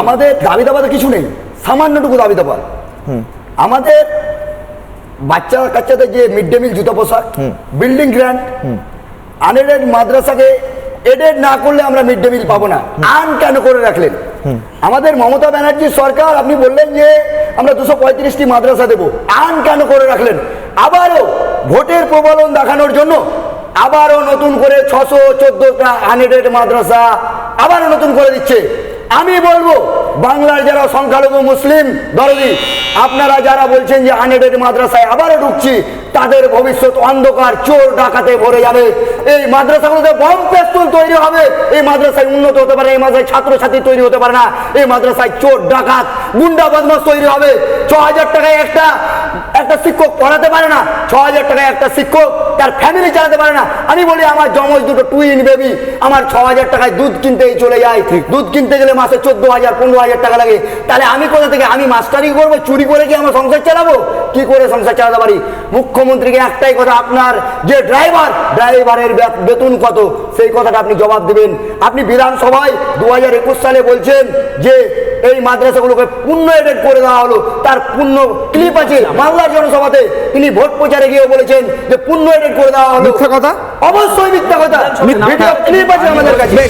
আমাদের দাবি দাবা তো কিছু নেই সামান্যটুকু দাবি দাবা আমাদের বাচ্চা কাচ্চাদের যে মিড ডে মিল জুতো পোশাক বিল্ডিং গ্র্যান্ড আনএডেড মাদ্রাসাকে এডেড না করলে আমরা মিড ডে মিল পাবো না। আন কেন করে রাখলেন? আমাদের মমতা ব্যানার্জি সরকার আপনি বললেন যে আমরা দুশো পঁয়ত্রিশটি মাদ্রাসা দেবো। আন কেন করে রাখলেন? আবারও ভোটের প্রবলন দেখানোর জন্য আবারও নতুন করে ছশো চোদ্দটা আনএডেড মাদ্রাসা আবারও নতুন করে দিচ্ছে। আমি বলব, বাংলার যারা সংখ্যালঘু মুসলিম, দরদি, আপনারা যারা বলছেন যে আনএডেড মাদ্রাসায় আবারও ঢুকছি, তাদের ভবিষ্যৎ অন্ধকার, চোর ডাকাতে ভরে যাবে। এই মাদ্রাসাগুলোতে বম পেস্তুল তৈরি হবে। এই মাদ্রাসায় উন্নত হতে পারে এই মাদ্রাসায় ছাত্রছাত্রী তৈরি হতে পারে না। এই মাদ্রাসায় চোর, ডাকাত, গুন্ডা বদমাস তৈরি হবে। ছ হাজার টাকায় একটা একটা শিক্ষক পড়াতে পারে না ছ হাজার টাকায় একটা শিক্ষক তার ফ্যামিলি চালাতে পারে না। আমি বলি, আমার জমজ দুটো টুইন বেবি আমার ছ হাজার টাকায় দুধ কিনতেই চলে যায়। দুধ কিনতে গেলে মাসে চোদ্দ হাজার পনেরো হাজার টাকা লাগে। তাহলে আমি কোথা থেকে, আমি মাস্টারি করব, চুরি করে কি আমার সংসার চালাবো? কি করে সংসার চালাতে পারি? মুখ্যমন্ত্রীকে একটাই কথা, আপনার যে ড্রাইভার ড্রাইভারের বেতন কত? সেই কথাটা আপনি জবাব দেবেন। আপনি বিধানসভায় দু হাজার একুশ সালে বলছেন যে এই মাদ্রাসাগুলোকে পূর্ণ এডেড করে দেওয়া হলো। তার পূর্ণ ক্লিপ আছে বাংলার জনসভাতে। তিনি ভোট প্রচারে গিয়ে বলেছেন যে পূর্ণ এডেড করে দেওয়া হলো। মিথ্যা কথা? অবশ্যই মিথ্যা কথা। ক্লিপ আছে আমাদের কাছে।